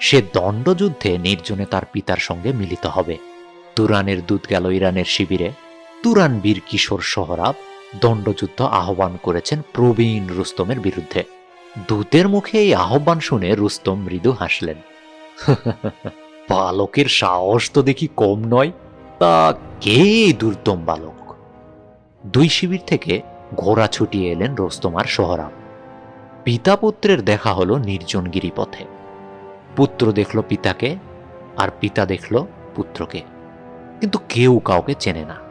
সে দণ্ডযুদ্ধে নির্জনে তার পিতার সঙ্গে মিলিত হবে। তুরানের দূত গেল ইরানের শিবিরে। তুরান বীর কিশোর সোহরাব দণ্ডযুদ্ধ আহ্বান করেছেন প্রবীণ রুস্তমের বিরুদ্ধে। দূতের মুখে এই আহ্বান শুনে রুস্তম মৃদু হাসলেন। বালকের সাহস তো দেখি কম নয়। তা কে দুর্দম বালক? দুই শিবির থেকে ঘোড়া ছুটিয়ে এলেন রোস্তম আর সোহরাব। পিতা পুত্রের দেখা হলো নির্জন গিরিপথে। পুত্র দেখল পিতাকে আর পিতা দেখল পুত্রকে। কিন্তু কেউ কাউকে চেনে না।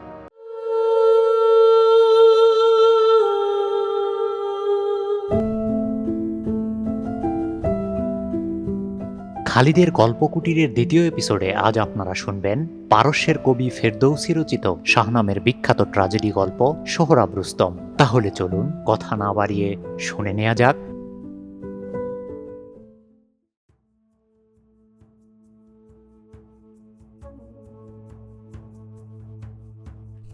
খালিদের গল্পকুটিরের দ্বিতীয় এপিসোডে আজ আপনারা শুনবেন পারস্যের কবি ফেরদৌসি রচিত শাহনামের বিখ্যাত ট্রাজেডি গল্প সোহরাব রুস্তম তাহলে চলুন কথা না বাড়িয়ে শুনে নেওয়া যাক।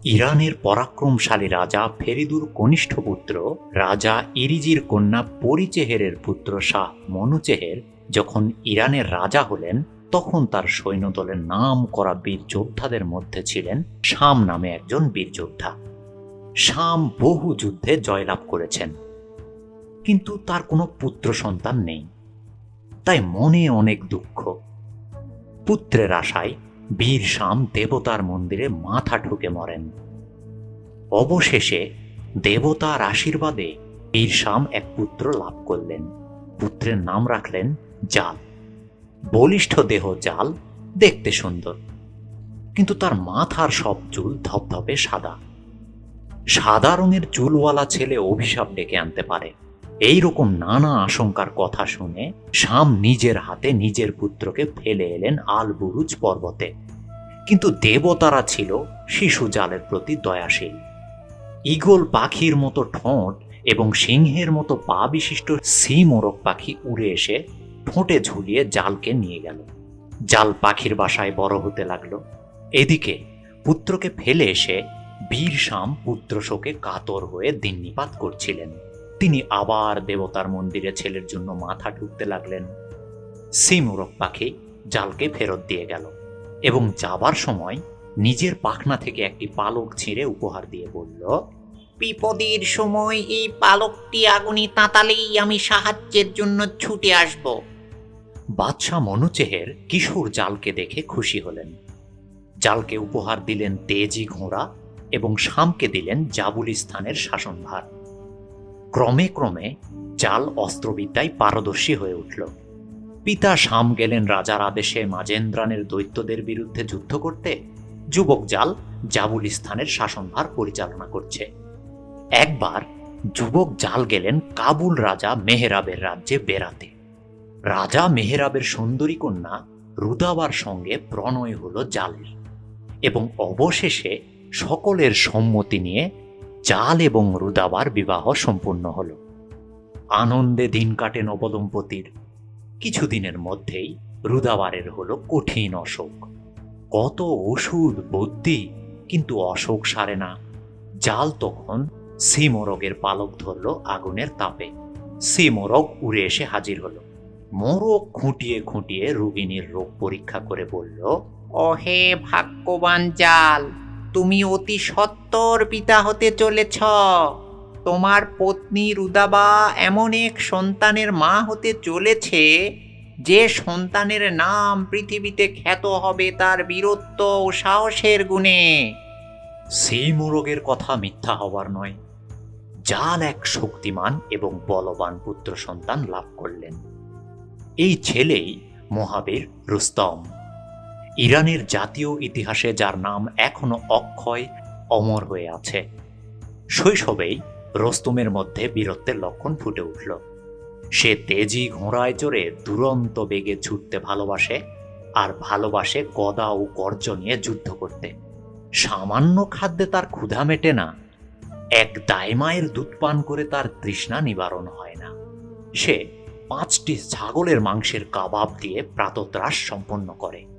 ইরানের পরাক্রমশালী রাজা ফেরিদুর কনিষ্ঠ পুত্র, রাজা ইরিজির কন্যা পরিচেহেরের পুত্র শাহ মনুচেহের যখন ইরানের রাজা হলেন, তখন তার সৈন্যদলের নাম করা বীর যোদ্ধাদের মধ্যে ছিলেন শাম নামে একজন বীর যোদ্ধা। শাম বহু যুদ্ধে জয়লাভ করেছেন। কিন্তু তার কোনো পুত্র সন্তান নেই। তাই মনে অনেক দুঃখ। পুত্রের আশায় বীর শাম দেবতার মন্দিরে মাথা ঠুকে মরেন। অবশেষে দেবতার আশীর্বাদে বীর শাম এক পুত্র লাভ করলেন। পুত্রের নাম রাখলেন জাল। বলিষ্ঠ দেহ জাল দেখতে সুন্দর, কিন্তু তার মাথার সব চুল ধপধপে সাদা। সাদা রঙের চুলওয়ালা ছেলে অভিশাপ ডেকে আনতে পারে। এই রকম নানা আশঙ্কার কথা শুনে শাম নিজের হাতে নিজের পুত্রকে ফেলে এলেন আল বুরুজ পর্বতে। কিন্তু দেবতারা ছিল শিশু জালের প্রতি দয়াশীল। ঈগল পাখির মতো ঠোঁট এবং সিংহের মতো পা বিশিষ্ট সি মোরক পাখি উড়ে এসে ঠোঁটে ঝুলিয়ে জালকে নিয়ে গেল। জাল পাখির বাসায় বড় হতে লাগল। এদিকে পুত্রকে ফেলে এসে বীর শাম পুত্র শোকে কাতর হয়ে দিন্নিপাত করছিলেন। তিনি আবার দেবতার মন্দিরে ছেলের জন্য মাথা ঢুকতে লাগলেন। সিমুরক পাখি জালকে ফেরত দিয়ে গেল এবং যাবার সময় নিজের পাখনা থেকে একটি পালক ছিঁড়ে উপহার দিয়ে বলল বিপদের সময় এই পালকটি আগুনে তাতালেই আমি সাহায্যের জন্য ছুটে আসব। বাদশাহ মনুচেহের কিশোর জালকে দেখে খুশি হলেন। জালকে উপহার দিলেন তেজি ঘোড়া এবং শামকে দিলেন জাবুলিস্তানের শাসনভার। ক্রমে ক্রমে জাল অস্ত্রবিদ্যায় পারদর্শী হয়ে উঠল। পিতা শাম গেলেন রাজার আদেশে মাজেন্দ্রানের দৈত্যদের বিরুদ্ধে যুদ্ধ করতে। যুবক জাল জাবুলিস্তানের শাসনভার পরিচালনা করছে। একবার যুবক জাল গেলেন কাবুল রাজা মেহেরাবের রাজ্যে বেড়াতে। রাজা মেহেরাবের সুন্দরী কন্যা রুদাবার সঙ্গে প্রণয় হল জালের এবং অবশেষে সকলের সম্মতি নিয়ে জাল এবং রুদাবার বিবাহ সম্পূর্ণ হল। আনন্দে দিন কাটে নবদম্পতির। কিছুদিনের মধ্যেই রুদাবারের হল কঠিন অসুখ কত ওষুধ, বুদ্ধি, কিন্তু অসুখ সারে না। জাল তখন সিমোরগের পালক ধরল আগুনের তাপে। সিমোরগ উড়ে এসে হাজির হলো। মোরগ খুঁটিয়ে খুঁটিয়ে রুগিনীর রোগ পরীক্ষা করে বলল, ওহে ভাগ্যবান জাল! তুমি অতি সত্তর পিতা হতে চলেছ। তোমার পত্নী রুদাবা এমন এক সন্তানের মা হতে চলেছে, যে সন্তানের নাম পৃথিবীতে খ্যাত হবে তার বীরত্ব ও সাহসের গুণে। সেই মোরগের কথা মিথ্যা হবার নয়। জাল এক শক্তিমান এবং বলবান পুত্র সন্তান লাভ করলেন। এই ছেলেই মহাবীর রুস্তম। ইরানের জাতীয় ইতিহাসে, যার নাম এখনও অক্ষয়, অমর হয়ে আছে। শৈশবেই রোস্তমের মধ্যে বীরত্বের লক্ষণ ফুটে উঠল। সে তেজি ঘোড়ায় চড়ে দুরন্ত বেগে ছুটতে ভালোবাসে আর ভালোবাসে গদা ও গর্জ নিয়ে যুদ্ধ করতে। সামান্য খাদ্যে তার ক্ষুধা মেটে না, এক দায়মায়ের দুধ পান করে তার তৃষ্ণা নিবারণ হয় না। সে পাঁচটি ছাগলের মাংসের কাবাব দিয়ে প্রাতত্রাস সম্পন্ন করে।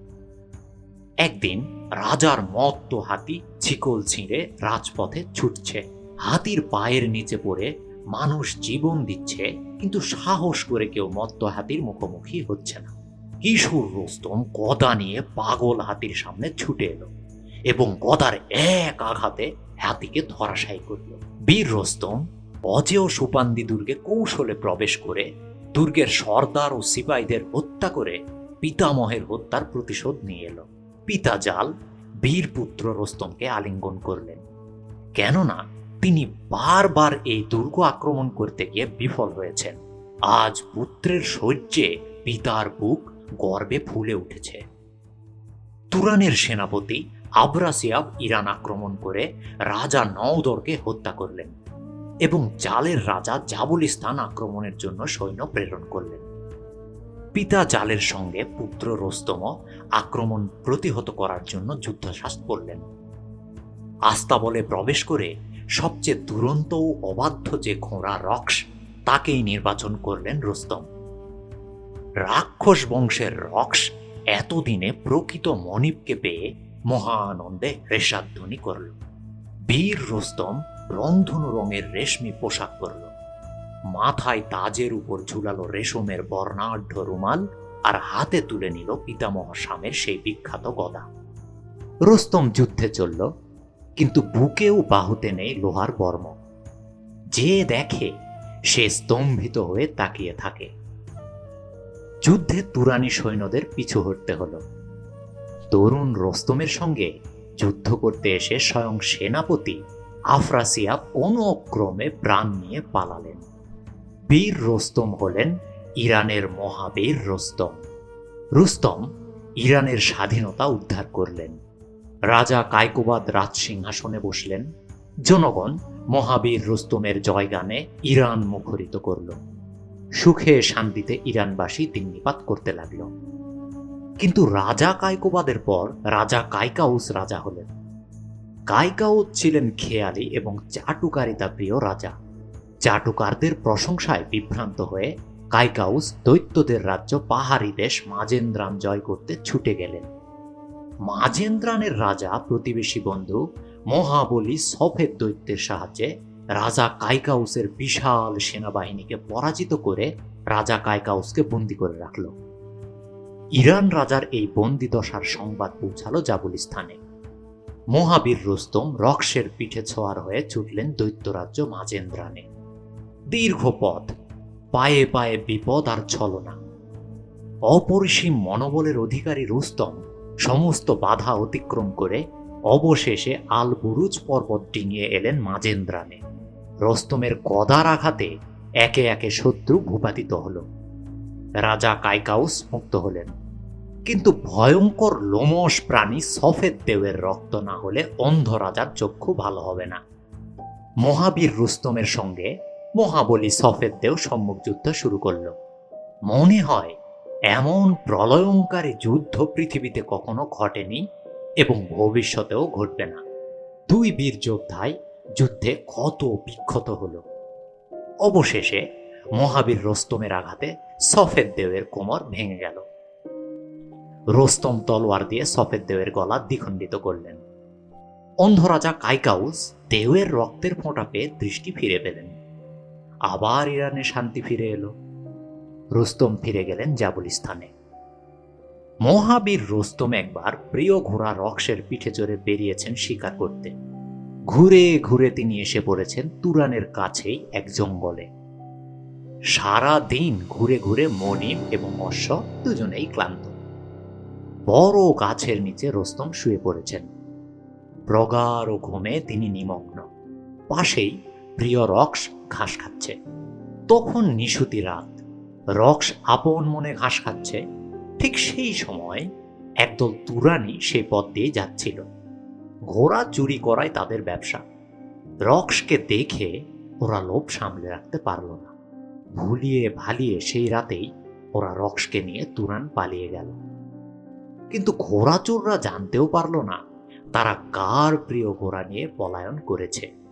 একদিন রাজার মত্ত হাতি ছিকল ছিঁড়ে রাজপথে ছুটছে। হাতির পায়ের নিচে পড়ে মানুষ জীবন দিচ্ছে, কিন্তু সাহস করে কেউ মত্ত হাতির মুখোমুখি হচ্ছে না। কিশোর রোস্তম গদা নিয়ে পাগল হাতির সামনে ছুটে এলো এবং গদার এক আঘাতে হাতিকে ধরাশায়ী করল। বীর রোস্তম অজেয় সুপান্দি দুর্গে কৌশলে প্রবেশ করে দুর্গের সর্দার ও সিপাহীদের হত্যা করে পিতামহের হত্যার প্রতিশোধ নিয়ে এলো। পিতা জাল বীর পুত্র রোস্তমকে আলিঙ্গন করলেন। কেননা তিনি বারবার এই দুর্গ আক্রমণ করতে গিয়ে বিফল হয়েছেন। আজ পুত্রের শৌর্যে পিতার বুক গর্বে ফুলে উঠেছে। তুরানের সেনাপতি আবরাসিয়াব ইরান আক্রমণ করে রাজা নওদরকে হত্যা করলেন এবং জালের রাজা জাবুলিস্তান আক্রমণের জন্য সৈন্য প্রেরণ করলেন। পিতা জালের সঙ্গে পুত্র রোস্তম আক্রমণ প্রতিহত করার জন্য যুদ্ধশ্বাস করলেন। আস্তাবলে প্রবেশ করে সবচেয়ে দুরন্ত ও অবাধ্য যে ঘোড়া রক্স, তাকেই নির্বাচন করলেন রোস্তম। রাক্ষস বংশের রক্স এতদিনে প্রকৃত মনিবকে পেয়ে মহানন্দে রেশাধ্বনি করল। বীর রোস্তম রংধনু রঙের রেশমি পোশাক পরল। মাথায় তাজের উপর ঝুলালো রেশমের বর্ণাঢ্য রুমাল আর হাতে তুলে নিল পিতামহ স্বামের সেই বিখ্যাত গদা। রোস্তম যুদ্ধে চলল, কিন্তু বুকেও বাহুতে নেই লোহার বর্ম। যে দেখে সে স্তম্ভিত হয়ে তাকিয়ে থাকে। যুদ্ধে তুরানি সৈন্যদের পিছু হটতে হলো। তরুণ রোস্তমের সঙ্গে যুদ্ধ করতে এসে স্বয়ং সেনাপতি আফরাসিয়া কোনো ক্রমে প্রাণ নিয়ে পালালেন। বীর রোস্তম হলেন ইরানের মহাবীর রোস্তম। রুস্তম ইরানের স্বাধীনতা উদ্ধার করলেন। রাজা কায়কোবাদ রাজসিংহাসনে বসলেন। জনগণ মহাবীর রুস্তমের জয়গানে ইরান মুখরিত করল। সুখে শান্তিতে ইরানবাসী দিন্নিপাত করতে লাগল। কিন্তু রাজা কায়কোবাদের পর রাজা কাইকাউস রাজা হলেন। কাইকাউস ছিলেন খেয়ালি এবং চাটুকারিতা প্রিয় রাজা। চাটুকারদের প্রশংসায় বিভ্রান্ত হয়ে কাইকাউস দৈত্যদের রাজ্য পাহাড়ি দেশ মাজেন্দ্রান জয় করতে ছুটে গেলেন। মাজেন্দ্রানের রাজা প্রতিবেশী বন্ধু মহাবলী সফেদ দৈত্যের সাহায্যে রাজা কাইকাউসের বিশাল সেনাবাহিনীকে পরাজিত করে রাজা কাইকাউসকে বন্দি করে রাখল। ইরান রাজার এই বন্দি দশার সংবাদ পৌঁছালো জাবুলিস্তানে। মহাবীর রুস্তম রক্সের পিঠে ছোঁয়ার হয়ে ছুটলেন দৈত্যরাজ্য মাজেন্দ্রানে। দীর্ঘ পথ পায়ে পায়ে বিপদ আর ছলনা। অপরিসীম মনোবলের অধিকারী রুস্তম সমস্ত বাধা অতিক্রম করে অবশেষে আল বুরুজ পর্বত ডিঙিয়ে এলেন মাজেন্দ্রানে রস্তমের গদার আঘাতে একে একে শত্রু ভূপাতিত হল। রাজা কাইকাউস মুক্ত হলেন। কিন্তু ভয়ঙ্কর লোমস প্রাণী সফেদ দেবের রক্ত না হলে অন্ধ রাজার চক্ষু ভালো হবে না। মহাবীর রুস্তমের সঙ্গে মহাবলী সফেদ দেও সম্মুখ যুদ্ধ শুরু করল। মনে হয়, এমন প্রলয়ঙ্কারী যুদ্ধ পৃথিবীতে কখনো ঘটেনি এবং ভবিষ্যতেও ঘটবে না। দুই বীর যোদ্ধাই যুদ্ধে ক্ষত বিক্ষত হল। অবশেষে মহাবীর রোস্তমের আঘাতে সফেদ দেবের কোমর ভেঙে গেল। রোস্তম তলোয়ার দিয়ে সফেদ দেবের গলা দ্বিখণ্ডিত করলেন। অন্ধরাজা কাইকাউস দেওয়ের রক্তের ফোঁটা পেয়ে দৃষ্টি ফিরে পেলেন। আবার ইরানে শান্তি ফিরে এলো। রুস্তম ফিরে গেলেন জাবুলিস্তানে। মহাবীর রুস্তম একবার প্রিয় ঘোড়া রক্সের পিঠে চড়ে বেরিয়েছেন শিকার করতে। ঘুরে ঘুরে তিনি এসে পড়েছেন তুরানের কাছেই এক জঙ্গলে। সারা দিন ঘুরে ঘুরে মনিব এবং অশ্ব দুজনেই ক্লান্ত। বড় গাছের নিচে রোস্তম শুয়ে পড়েছেন। প্রগাঢ় ঘুমে তিনি নিমগ্ন। পাশেই প্রিয় রক্স ঘাস খাচ্ছে। তখন নিশুতি রাত। রক্স আপন মনে ঘাস খাচ্ছে। ঠিক সেই সময় একদল তুরানি সেই পথ দিয়ে যাচ্ছিল। ঘোড়া চুরি করাই তাদের ব্যবসা। রক্সকে দেখে ওরা লোভ সামলে রাখতে পারল না। ভুলিয়ে ভালিয়ে সেই রাতেই ওরা রক্সকে নিয়ে তুরান পালিয়ে গেল। কিন্তু ঘোড়াচোররা জানতেও পারল না, তারা কার প্রিয় ঘোড়া নিয়ে পলায়ন করেছে।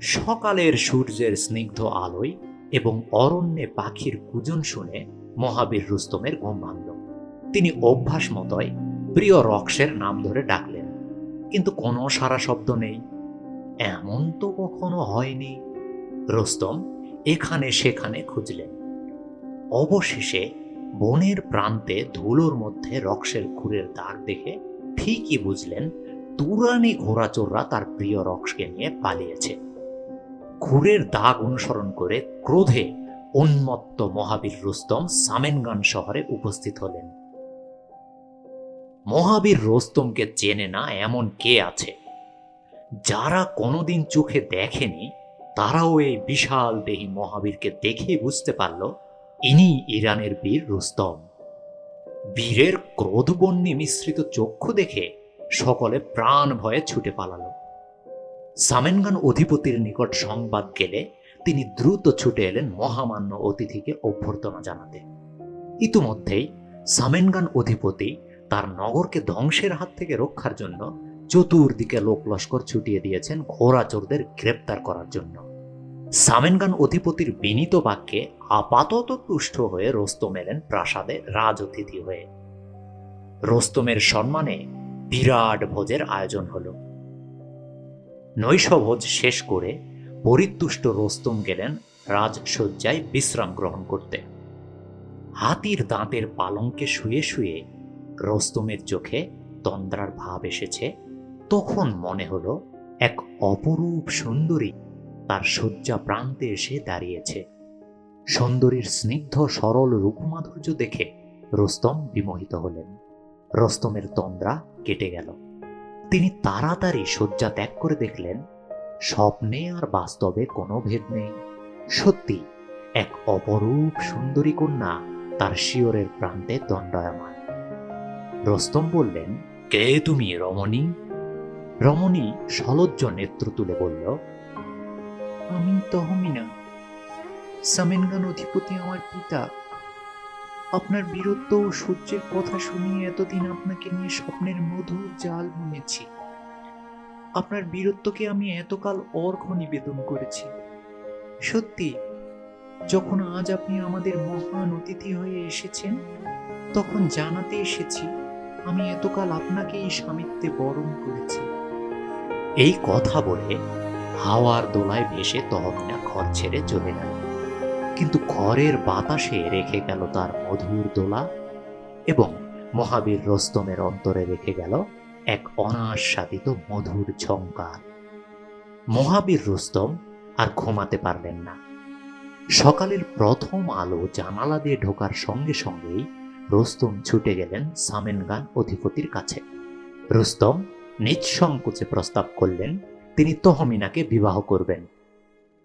সকালের সূর্যের স্নিগ্ধ আলোয় এবং অরণ্যে পাখির কুজন শুনে মহাবীর রুস্তমের ঘুম ভাঙল। তিনি অভ্যাস মতোই প্রিয় রক্সের নাম ধরে ডাকলেন, কিন্তু কোনো সারা শব্দ নেই। এমন তো কখনো হয়নি, রুস্তম এখানে সেখানে খুঁজলেন। অবশেষে বনের প্রান্তে ধুলোর মধ্যে রক্সের খুরের দাগ দেখে ঠিকই বুঝলেন, তুরানি ঘোড়াচোররা তার প্রিয় রক্সকে নিয়ে পালিয়েছে। খুরের দাগ অনুসরণ করে ক্রোধে উন্মত্ত মহাবীর রুস্তম সামেনগান শহরে উপস্থিত হলেন। মহাবীর রোস্তমকে চেনে না এমন কে আছে। যারা কোনোদিন চোখে দেখেনি, তারাও এই বিশাল দেহী মহাবীরকে দেখে বুঝতে পারল, ইনি ইরানের বীর রুস্তম। বীরের ক্রোধবন্যী মিশ্রিত চক্ষু দেখে সকলে প্রাণ ভয়ে ছুটে পালালো। সামেনগান অধিপতির নিকট সংবাদ গেলে তিনি দ্রুত ছুটে এলেন মহামান্য অতিথিকে অভ্যর্থনা জানাতে। ইতিমধ্যেই সামেনগান অধিপতি তার নগরকে ধ্বংসের হাত থেকে রক্ষার জন্য চতুর্দিকে লোকলস্কর ছুটিয়ে দিয়েছেন ঘোড়াচোরদের গ্রেপ্তার করার জন্য। সামেনগান অধিপতির বিনীত বাক্যে আপাতত তুষ্ট হয়ে রোস্তম এলেন প্রাসাদে রাজ অতিথি হয়ে। রোস্তমের সম্মানে বিরাট ভোজের আয়োজন হলো। নৈশভোজ শেষ করে পরিতুষ্ট রোস্তম গেলেন রাজসজ্জায় বিশ্রাম গ্রহণ করতে। হাতির দাঁতের পালঙ্কে শুয়ে শুয়ে রোস্তমের চোখে তন্দ্রার ভাব এসেছে। তখন মনে হলো এক অপরূপ সুন্দরী তার শয্যা প্রান্তে এসে দাঁড়িয়েছে। সুন্দরীর স্নিগ্ধ সরল রূপমাধুর্য দেখে রোস্তম বিমোহিত হলেন। রোস্তমের তন্দ্রা কেটে গেল। তিনি তাড়াতাড়ি শয্যা ত্যাগ করে দেখলেন স্বপ্নে আর বাস্তবে কোনো ভেদ নেই। সত্যি এক অপরূপ সুন্দরী কন্যা তার শিয়রের প্রান্তে দণ্ডায়মান। রস্তম বললেন কে তুমি রমণী? রমণী সলজ্জ নেত্র তুলে বলল আমি তহমিনা সামেনগান অধিপতি আমার পিতা। আপনার বীরত্ব ও সূর্যের কথা শুনিয়ে এতদিন আপনাকে নিয়ে স্বপ্নের মধুর জাল বুনেছি। আপনার বীরত্বকে আমি এতকাল অর্ঘ্য নিবেদন করেছি। সত্যি, যখন আজ আপনি আমাদের মহান অতিথি হয়ে এসেছেন, তখন জানাতে এসেছি, আমি এতকাল আপনাকে এই স্বামিত্বে বরণ করেছি। এই কথা বলে হাওয়ার দোলায় ভেসে তহমিনা ঘর ছেড়ে চলে গেল। কিন্তু ঘরের বাতাসে রেখে গেল তার মধুর দোলা এবং মহাবীর রস্তমের অন্তরে রেখে গেল এক অনাস্বাদিত মধুর ঝঙ্কার মহাবীর রুস্তম আর ঘুমাতে পারলেন না। সকালের প্রথম আলো জানালা দিয়ে ঢোকার সঙ্গে সঙ্গেই রুস্তম ছুটে গেলেন সামেনগান অধিপতির কাছে। রুস্তম নিঃসংকোচে প্রস্তাব করলেন, তিনি তহমিনাকে বিবাহ করবেন।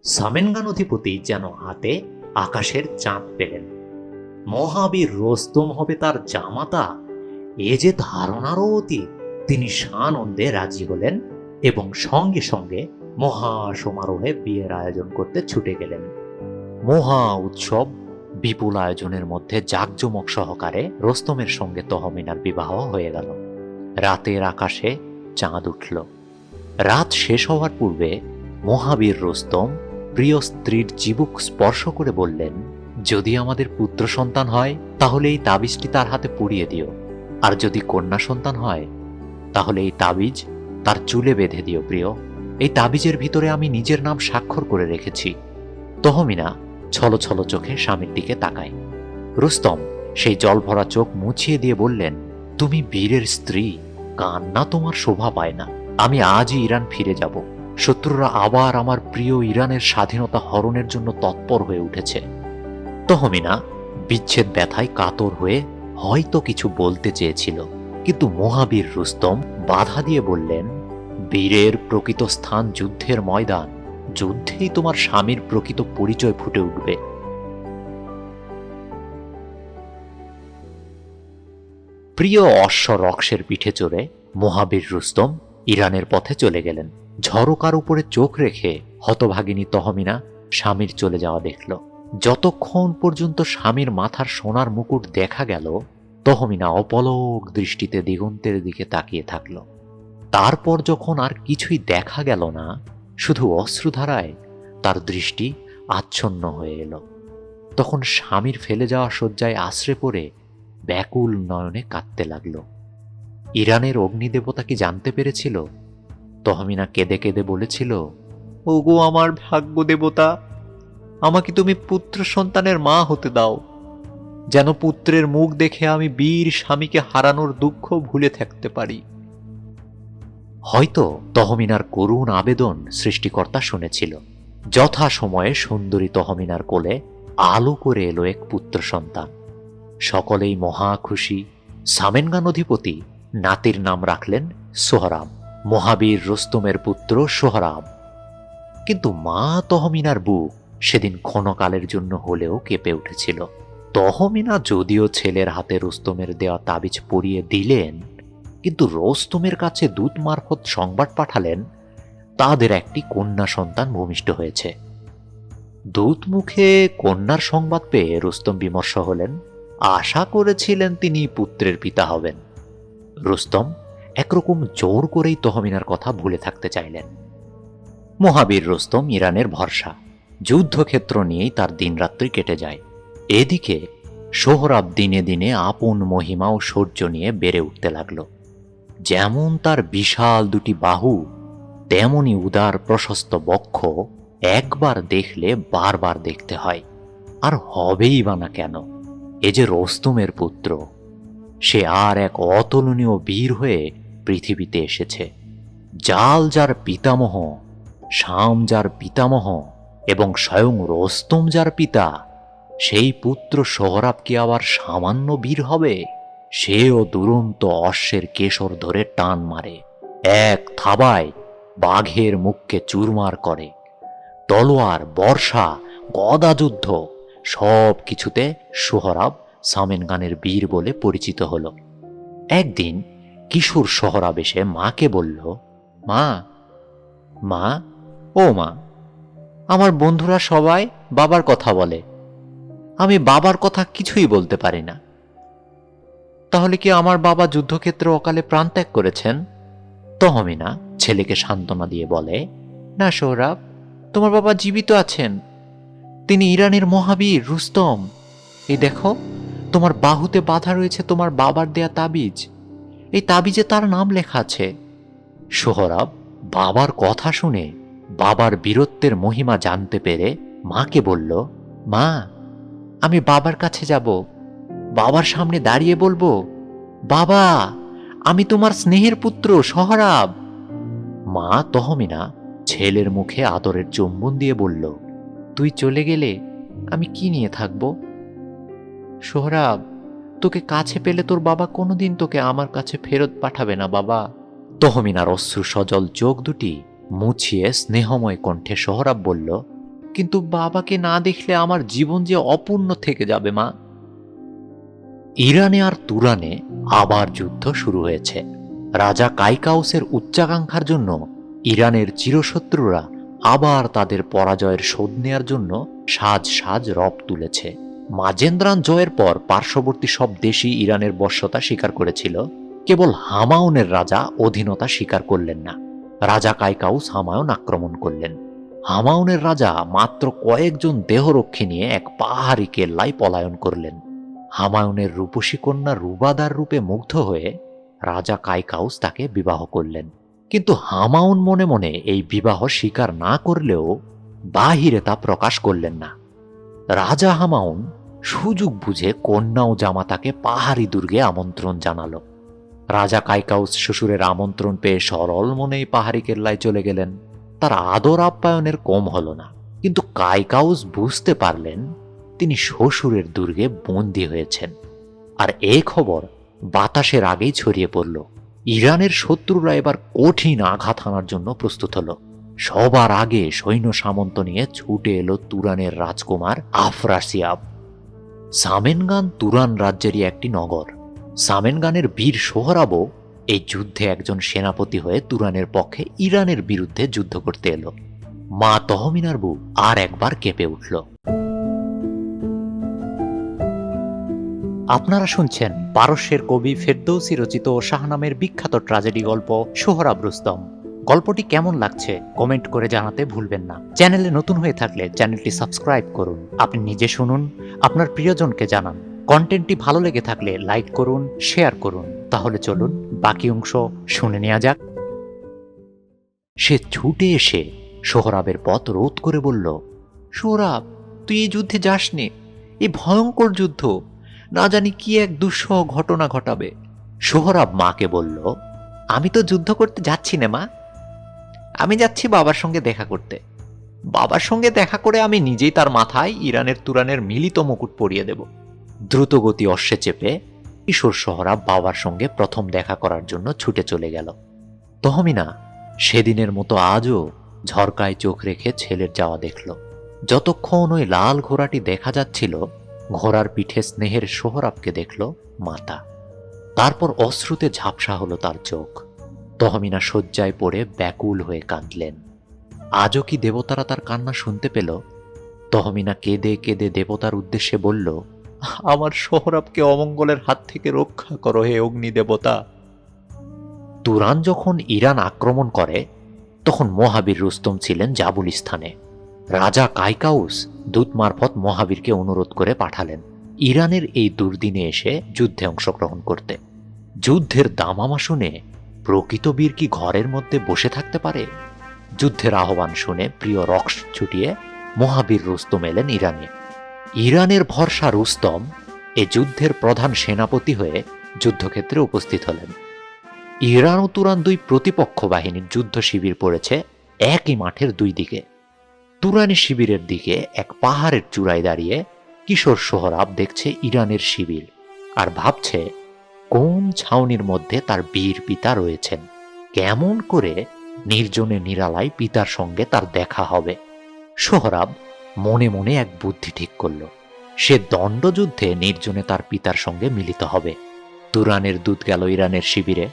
সামেনগান অধিপতি যেন হাতে আকাশের চাঁদ পেলেন। মহাবীর রোস্তম হবে তার জামাতা। এ যে ধারণারও অতীত। তিনি সানন্দে রাজি হলেন এবং সঙ্গে সঙ্গে মহা সমারোহে বিয়ের আয়োজন করতে ছুটে গেলেন। মহা উৎসব, বিপুল আয়োজনের মধ্যে জাঁকজমক সহকারে রোস্তমের সঙ্গে তহমিনার বিবাহ হয়ে গেল। রাতের আকাশে চাঁদ উঠল। রাত শেষ হওয়ার পূর্বে মহাবীর রোস্তম প্রিয় স্ত্রীর চিবুক স্পর্শ করে বললেন, যদি আমাদের পুত্র সন্তান হয়, তাহলে এই তাবিজটি তার হাতে পুড়িয়ে দিও। আর যদি কন্যা সন্তান হয়, তাহলে এই তাবিজ তার চুলে বেঁধে দিও প্রিয়। এই তাবিজের ভিতরে আমি নিজের নাম স্বাক্ষর করে রেখেছি। তহমিনা ছলো ছলো চোখে স্বামীর দিকে তাকায়। রুস্তম সেই জল ভরা চোখ মুছিয়ে দিয়ে বললেন, তুমি বীরের স্ত্রী, কান্না তোমার শোভা পায় না। আমি আজই ইরান ফিরে যাব। শত্রুরা আবার আমার প্রিয় ইরানের স্বাধীনতা হরণের জন্য তৎপর হয়ে উঠেছে। তহমিনা বিচ্ছেদ ব্যথায় কাতর হয়ে হয়তো কিছু বলতে চেয়েছিল, কিন্তু মহাবীর রুস্তম বাধা দিয়ে বললেন, বীরের প্রকৃত স্থান যুদ্ধের ময়দান, যুদ্ধেই তোমার স্বামীর প্রকৃত পরিচয় ফুটে উঠবে। প্রিয় অশ্ব রক্সের পিঠে চড়ে মহাবীর রুস্তম ইরানের পথে চলে গেলেন। ঝরকার উপরে চোখ রেখে হতভাগিনী তহমিনা স্বামীর চলে যাওয়া দেখল। যতক্ষণ পর্যন্ত স্বামীর মাথার সোনার মুকুট দেখা গেল, তহমিনা অপলক দৃষ্টিতে দিগন্তের দিকে তাকিয়ে থাকল। তারপর যখন আর কিছুই দেখা গেল না, শুধু অশ্রুধারায় তার দৃষ্টি আচ্ছন্ন হয়ে এলো। তখন স্বামীর ফেলে যাওয়া শয্যায় আশ্রে পড়ে ব্যাকুল নয়নে কাঁদতে লাগল। ইরানের অগ্নিদেবতা কি জানতে পেরেছিল? তহমিনা কেঁদে কেঁদে বলেছিল, ওগো আমার ভাগ্য দেবতা আমাকে তুমি পুত্র সন্তানের মা হতে দাও। যেন পুত্রের মুখ দেখে আমি বীর স্বামীকে হারানোর দুঃখ ভুলে থাকতে পারি। হয়তো তহমিনার করুণ আবেদন সৃষ্টিকর্তা শুনেছিল। যথা সময়ে সুন্দরী তহমিনার কোলে আলো করে এলো এক পুত্র সন্তান। সকলেই মহা খুশি। সামেনগান অধিপতি নাতির নাম রাখলেন সোহরাম। মহাবীর রোস্তমের পুত্র সোহরাম। কিন্তু মা তহমিনার বুক সেদিন ক্ষণকালের জন্য হলেও কেঁপে উঠেছিল। তহমিনা যদিও ছেলের হাতে রোস্তমের দেওয়া তাবিজ পরিয়ে দিলেন, কিন্তু রোস্তমের কাছে দূত মারফত সংবাদ পাঠালেন, তাদের একটি কন্যা সন্তান ভূমিষ্ঠ হয়েছে। দূত মুখে কন্যার সংবাদ পেয়ে রুস্তম বিমর্ষ হলেন, আশা করেছিলেন তিনি পুত্রের পিতা হবেন। রুস্তম একরকম জোর করেই তহমিনার কথা ভুলে থাকতে চাইলেন। মহাবীর রুস্তম ইরানের ভরসা, যুদ্ধক্ষেত্র নিয়েই তার দিনরাত্রি কেটে যায়। এদিকে সোহরাব দিনে দিনে আপন মহিমা ও শৌর্য নিয়ে বেড়ে উঠতে লাগল। যেমন তার বিশাল দুটি বাহু, তেমনি উদার প্রশস্ত বক্ষ একবার দেখলে বারবার দেখতে হয়। আর হবেই বা না কেন? এ যে রোস্তমের পুত্র সে আর এক অতুলনীয় বীর হয়ে পৃথিবীতে এসেছে। জাল যার পিতামহ, শাম যার পিতামহ এবং স্বয়ং রোস্তম যার পিতা, সেই পুত্র সোহরাব কি আবার সামান্য বীর হবে? সেও দুরন্ত অশ্বের কেশর ধরে টান মারে, এক থাবায় বাঘের মুখকে চুরমার করে। তলোয়ার, বর্ষা গদা যুদ্ধ সব কিছুতে সোহরাব সামেনগানের বীর বলে পরিচিত হল। একদিন কিশোর সোহরাব এসে মাকে বলল, মা মা, ও মা, আমার বন্ধুরা সবাই বাবার কথা বলে। আমি বাবার কথা কিছুই বলতে পারি না। তাহলে কি আমার বাবা যুদ্ধক্ষেত্রে অকালে প্রাণত্যাগ করেছেন? তহমিনা ছেলেকে সান্ত্বনা দিয়ে বলে, না সৌরভ, তোমার বাবা জীবিত আছেন। তিনি ইরানের মহাবীর রুস্তম। এই দেখো তোমার বাহুতে বাধা রয়েছে তোমার বাবার দেয়া তাবিজ। এই তাবিজে তার নাম লেখা আছে। সোহরাব বাবার কথা শুনে বাবার বীরত্বের মহিমা জানতে পেরে মাকে বলল, মা, আমি বাবার কাছে যাব। বাবার সামনে দাঁড়িয়ে বলব, বাবা, আমি তোমার স্নেহের পুত্র, সহরাব। মা তহমিনা ছেলের মুখে আদরের চুম্বন দিয়ে বলল, তুই চলে গেলে আমি কি নিয়ে থাকব? সোহরাব, তোকে কাছে পেলে তোর বাবা কোনোদিন তোকে আমার কাছে ফেরত পাঠাবে না, বাবা। তহমিনার অশ্রু সজল, চোখ দুটি মুছিয়ে স্নেহময় কণ্ঠে সোহরাব বলল, কিন্তু বাবাকে না দেখলে আমার জীবন যে অপূর্ণ থেকে যাবে, মা। ইরানে আর তুরানে আবার যুদ্ধ শুরু হয়েছে। রাজা কাইকাউসের উচ্চাকাঙ্ক্ষার জন্য ইরানের চিরশত্রুরা আবার তাদের পরাজয়ের শোধ নেয়ার জন্য সাজ সাজ রব তুলেছে। মাজেন্দ্রান জয়ের পর পার্শ্ববর্তী সব দেশই ইরানের বশ্যতা স্বীকার করেছিল। কেবল হামাউনের রাজা অধীনতা স্বীকার করলেন না। রাজা কাইকাউস হামায়ুন আক্রমণ করলেন। হামাউনের রাজা মাত্র কয়েকজন দেহরক্ষী নিয়ে এক পাহাড়ি কেল্লায় পলায়ন করলেন। হামায়ুনের রূপসী কন্যা রুবাদার রূপে মুগ্ধ হয়ে রাজা কাইকাউস তাকে বিবাহ করলেন। কিন্তু হামাউন মনে মনে এই বিবাহ স্বীকার না করলেও বাহিরে তা প্রকাশ করলেন না। রাজা হামাউন সুযোগ বুঝে কন্যা ও জামাতাকে পাহাড়ি দুর্গে আমন্ত্রণ জানালো। রাজা কাইকাউস শ্বশুরের আমন্ত্রণ পেয়ে সরল মনেই পাহাড়ি কেল্লায় চলে গেলেন। তার আদর আপ্যায়নের কম হল না, কিন্তু কাইকাউস বুঝতে পারলেন তিনি শ্বশুরের দুর্গে বন্দী হয়েছেন। আর এ খবর বাতাসের আগেই ছড়িয়ে পড়ল। ইরানের শত্রুরা এবার কঠিন আঘাত হানার জন্য প্রস্তুত হলো। সবার আগে সৈন্য সামন্ত নিয়ে ছুটে এলো তুরানের রাজকুমার আফরাসিয়াব। সামেনগান তুরান রাজ্যেরই একটি নগর। সামেনগানের বীর সোহরাবও এই যুদ্ধে একজন সেনাপতি হয়ে তুরানের পক্ষে ইরানের বিরুদ্ধে যুদ্ধ করতে এলো। মা তহমিনার বুক আর একবার কেঁপে উঠল। আপনারা শুনছেন পারস্যের কবি ফেরদৌসি রচিত শাহনামের বিখ্যাত ট্রাজেডি গল্প সোহরাব রুস্তম গল্পটি কেমন লাগছে কমেন্ট করে জানাতে ভুলবেন না। চ্যানেলে নতুন হয়ে থাকলে চ্যানেলটি সাবস্ক্রাইব করুন। আপনি নিজে শুনুন, আপনার প্রিয়জনকে জানান। কন্টেন্টটি ভালো লেগে থাকলে লাইক করুন, শেয়ার করুন। তাহলে চলুন, বাকি অংশ শুনে নেওয়া যাক। সে ছুটে এসে সোহরাবের পথ রোধ করে বলল, সোহরাব, তুই এই যুদ্ধে যাসনি? এ ভয়ঙ্কর যুদ্ধ। না জানি কি এক দুঃসহ ঘটনা ঘটাবে। সোহরাব মাকে বলল, আমি তো যুদ্ধ করতে যাচ্ছি না মা। আমি যাচ্ছি বাবার সঙ্গে দেখা করতে। বাবার সঙ্গে দেখা করে আমি নিজেই তার মাথায় ইরানের তুরানের মিলিত মুকুট পরিয়ে দেব। দ্রুতগতি অশ্বে চেপে কিশোর সোহরাব বাবার সঙ্গে প্রথম দেখা করার জন্য ছুটে চলে গেল। তহমিনা সেদিনের মতো আজও ঝরকায় চোখ রেখে ছেলের যাওয়া দেখল। যতক্ষণ ওই লাল ঘোড়াটি দেখা যাচ্ছিল, ঘোড়ার পিঠে স্নেহের সোহরাবকে দেখল মাতা। তারপর অশ্রুতে ঝাপসা হলো তার চোখ। তহমিনা শয্যায় পড়ে ব্যাকুল হয়ে কাঁদলেন। আজও কি দেবতারা তার কান্না শুনতে পেল? তহমিনা কেঁদে কেঁদে দেবতার উদ্দেশ্যে বলল, আমার সোহরাবকে অমঙ্গলের হাত থেকে রক্ষা করো হে অগ্নি দেবতা। তুরান যখন ইরান আক্রমণ করে, তখন মহাবীর রুস্তম ছিলেন জাবুলিস্তানে রাজা কাইকাউস দূত মারফত মহাবীরকে অনুরোধ করে পাঠালেন ইরানের এই দুর্দিনে এসে যুদ্ধে অংশগ্রহণ করতে। যুদ্ধের দামামা শুনে প্রকৃত বীর কি ঘরের মধ্যে বসে থাকতে পারে? যুদ্ধের আহ্বান শুনে প্রিয় রক্স ছুটিয়ে মহাবীর রুস্তম এলেন ইরানে। ইরানের ভরসা রুস্তম এ যুদ্ধের প্রধান সেনাপতি হয়ে যুদ্ধক্ষেত্রে উপস্থিত হলেন। ইরান ও তুরান দুই প্রতিপক্ষ বাহিনীর যুদ্ধ শিবির পড়েছে একই মাঠের দুই দিকে। তুরানি শিবিরের দিকে এক পাহাড়ের চূড়ায় দাঁড়িয়ে কিশোর সোহরাব দেখছে ইরানের শিবির আর ভাবছে কোন ছাউনির মধ্যে তার বীর পিতা রয়েছেন? কেমন করে নির্জনে নিরালায় পিতার সঙ্গে তার দেখা হবে? সোহরাব মনে মনে এক বুদ্ধি ঠিক করল। সে দণ্ডযুদ্ধে নির্জনে তার পিতার সঙ্গে মিলিত হবে। তুরানের দূত গেল ইরানের শিবিরে।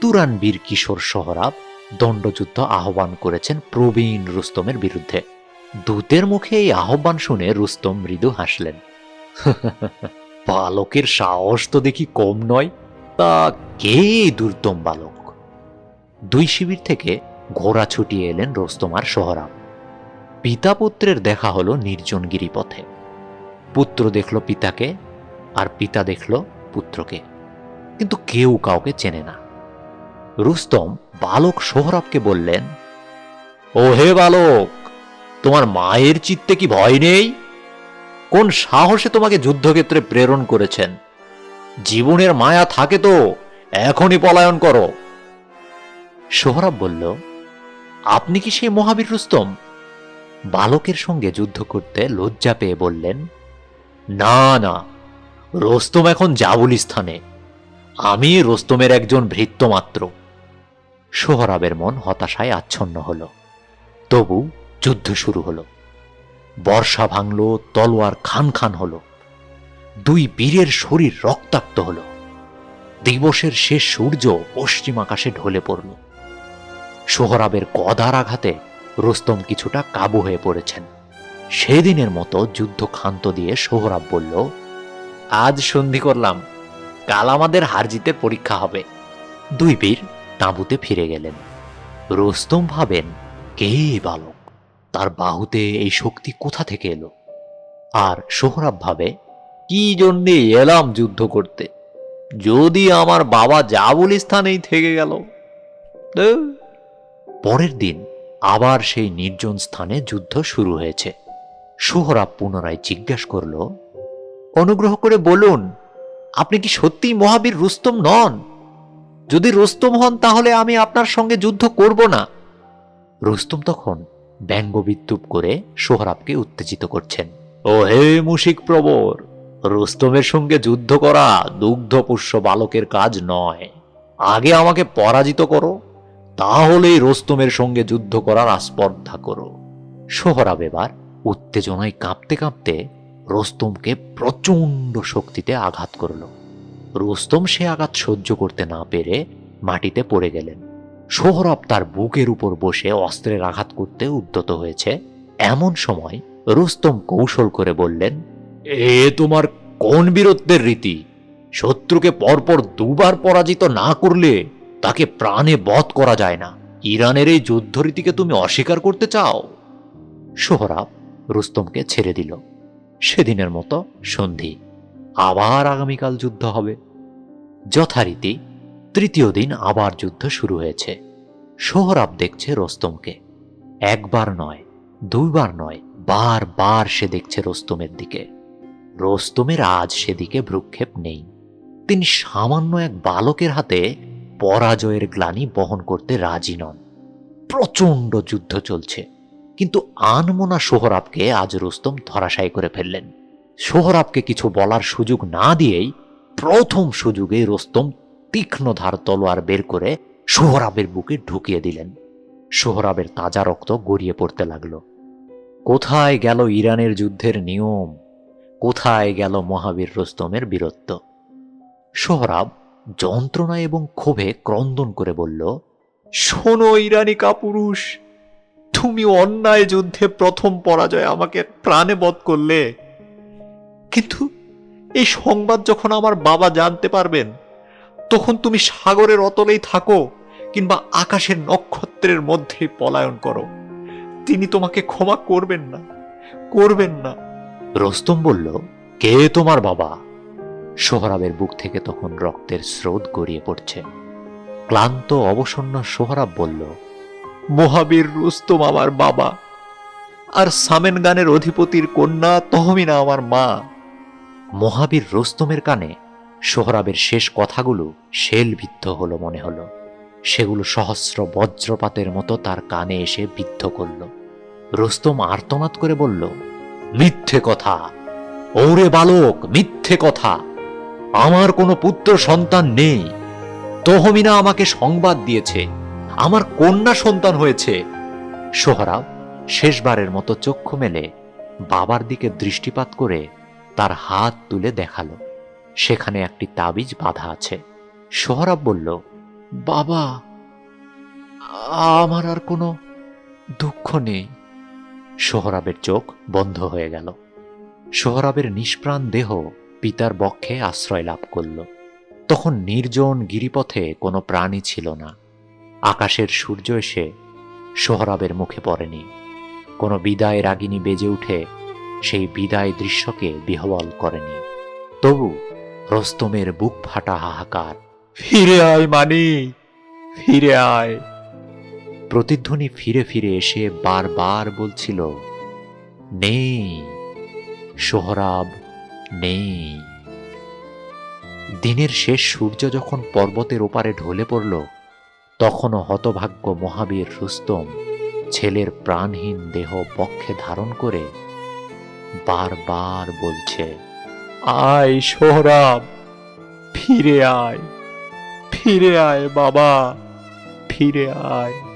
তুরান বীর কিশোর সোহরাব দণ্ডযুদ্ধ আহ্বান করেছেন প্রবীণ রুস্তমের বিরুদ্ধে। দূতের মুখে এই আহ্বান শুনে রুস্তম মৃদু হাসলেন। বালকের সাহস তো দেখি কম নয়। তা কে দুর্দম বালক? দুই শিবির থেকে ঘোড়া ছুটিয়ে এলেন রোস্তম আর সোহরাব। পিতা পুত্রের দেখা হলো নির্জন গিরিপথে। পুত্র দেখল পিতাকে, আর পিতা দেখল পুত্রকে। কিন্তু কেউ কাউকে চেনে না। রুস্তম বালক সোহরাবকে বললেন ও হে বালক, তোমার মায়ের চিত্তে কি ভয় নেই? কোন সাহসে তোমাকে যুদ্ধক্ষেত্রে প্রেরণ করেছেন? জীবনের মায়া থাকে তো, এখনই পলায়ন করো। সোহরাব বলল, আপনি কি সেই মহাবীর রুস্তম? বালকের সঙ্গে যুদ্ধ করতে লজ্জা পেয়ে বললেন, না না, রোস্তম এখন জাবুল স্থানে আমি রোস্তমের একজন ভৃত্য মাত্র সোহরাবের মন হতাশায় আচ্ছন্ন হল। তবু যুদ্ধ শুরু হলো। বর্ষা ভাঙল, তলোয়ার খান খান হলো। দুই বীরের শরীর রক্তাক্ত হলো। দিবসের শেষ সূর্য পশ্চিম আকাশে ঢলে পড়ল। সোহরাবের কদার আঘাতে রুস্তম কিছুটা কাবু হয়ে পড়েছেন। সেদিনের মতো যুদ্ধ ক্ষান্ত দিয়ে সোহরাব বলল, আজ সন্ধি করলাম, কাল আমাদের হার জিতে পরীক্ষা হবে। দুই বীর তাঁবুতে ফিরে গেলেন। রুস্তম ভাবেন, কে বালক? তার বাহুতে এই শক্তি কোথা থেকে এলো? আর সোহরাব ভাবে কি জন্যে এলাম যুদ্ধ করতে? যদি আমার বাবা জাবুল স্থানেই থেকে গেল। পরের দিন আবার সেই নির্জন স্থানে যুদ্ধ শুরু হয়েছে। সোহরাব পুনরায় জিজ্ঞাসা করল, অনুগ্রহ করে বলুন, আপনি কি সত্যিই মহাবীর রুস্তম নন? যদি রুস্তম হন তাহলে আমি আপনার সঙ্গে যুদ্ধ করব না। রুস্তম তখন ব্যঙ্গ বিদ্রুপ করে সোহরাবকে উত্তেজিত করছেন, ও হে মুশিক প্রবর রুস্তমের সঙ্গে যুদ্ধ করা দুগ্ধপুষ্য বালকের কাজ নয়। আগে আমাকে পরাজিত করো, তাহলেই রোস্তমের সঙ্গে যুদ্ধ করার আস্পর্ধা করো। সোহরাব এবার উত্তেজনায় কাঁপতে কাঁপতে রোস্তমকে প্রচণ্ড শক্তিতে আঘাত করল। রোস্তম সে আঘাত সহ্য করতে না পেরে মাটিতে পড়ে গেলেন। সোহরাব তার বুকের উপর বসে অস্ত্রের আঘাত করতে উদ্যত হয়েছে। এমন সময় রুস্তম কৌশল করে বললেন এ তোমার কোন বীরত্বের রীতি? শত্রুকে পরপর দুবার পরাজিত না করলে তাকে প্রাণে বধ করা যায় না। ইরানের এই যুদ্ধরীতিকে তুমি অস্বীকার করতে চাও? সোহরাব রুস্তমকে ছেড়ে দিল। সেদিনের মতো সন্ধি। আবার আগামীকাল যুদ্ধ হবে। যথারীতি তৃতীয় দিন আবার যুদ্ধ শুরু হয়েছে। সোহরাব দেখছে রোস্তমকে। একবার নয়, দুইবার নয়, বারবার সে দেখছে রোস্তমের দিকে। রোস্তমের আজ সেদিকে ভ্রুক্ষেপ নেই। তিনি সামান্য এক বালকের হাতে পরাজয়ের গ্লানি বহন করতে রাজি নন। প্রচণ্ড যুদ্ধ চলছে, কিন্তু আনমোনা সোহরাবকে আজ রুস্তম ধরাশায়ী করে ফেললেন। সোহরাবকে কিছু বলার সুযোগ না দিয়েই প্রথম সুযোগে রোস্তম তীক্ষ্ণ ধার তলোয়ার বের করে সোহরাবের বুকে ঢুকিয়ে দিলেন। সোহরাবের তাজা রক্ত গড়িয়ে পড়তে লাগল। কোথায় গেল ইরানের যুদ্ধের নিয়ম? কোথায় গেল মহাবীর রোস্তমের বীরত্ব? সোহরাব যন্ত্রণা এবং ক্ষোভে ক্রন্দন করে বলল, শোনো ইরানি কাপুরুষ, তুমি অন্যায় যুদ্ধে প্রথম পরাজয় আমাকে প্রাণে বধ করলে। কিন্তু এই সংবাদ যখন আমার বাবা জানতে পারবেন, তখন তুমি সাগরের অতলেই থাকো কিংবা আকাশের নক্ষত্রের মধ্যে পলায়ন করো। তিনি তোমাকে ক্ষমা করবেন না করবেন না। রোস্তম বলল, কে তোমার বাবা? সোহরাবের বুক থেকে তখন রক্তের স্রোত গড়িয়ে পড়ছে। ক্লান্ত, অবসন্ন সোহরাব বলল, মহাবীর রুস্তম আমার বাবা, আর সামেন গানের অধিপতির কন্যা তহমিনা আমার মা। মহাবীর রোস্তমের কানে সোহরাবের শেষ কথাগুলো শেলবিদ্ধ হলো মনে হলো। সেগুলো সহস্র বজ্রপাতের মতো তার কানে এসে বিদ্ধ করল। রোস্তম আর্তনাদ করে বলল মিথ্যে কথা। ওরে বালক, মিথ্যে কথা। আমার কোনো পুত্র সন্তান নেই। তহমিনা আমাকে সংবাদ দিয়েছে। আমার কন্যা সন্তান হয়েছে। সোহরাব শেষবারের মতো চক্ষু মেলে বাবার দিকে দৃষ্টিপাত করে তার হাত তুলে দেখাল। সেখানে একটি তাবিজ বাঁধা আছে। সোহরাব বলল, বাবা, আমার আর কোনো দুঃখ নেই। সোহরাবের চোখ বন্ধ হয়ে গেল। সোহরাবের নিষ্প্রাণ দেহ পিতার বক্ষে আশ্রয় লাভ করল। তখন নির্জন গিরিপথে কোনো প্রাণী ছিল না। আকাশের সূর্য এসে সোহরাবের মুখে পড়েনি। কোনো বিদায় রাগিনী বেজে উঠে সেই বিদায় দৃশ্যকে বিহবল করেনি। তবু রস্তমের বুক ফাটা হাহাকার, ফিরে আয় মানি, ফিরে আয়। প্রতিধ্বনি ফিরে ফিরে এসে বারবার বলছিল, নেই, সোহরাব, নেই। দিনের শেষ সূর্য যখন পর্বতের ওপারে ঢলে পড়ল, তখনও হতভাগ্য মহাবীর রুস্তম ছেলের প্রাণহীন দেহ পক্ষে ধারণ করে বারবার বলছে, আয় সোহরাব, ফিরে আয় ফিরে আয় বাবা, ফিরে আয়।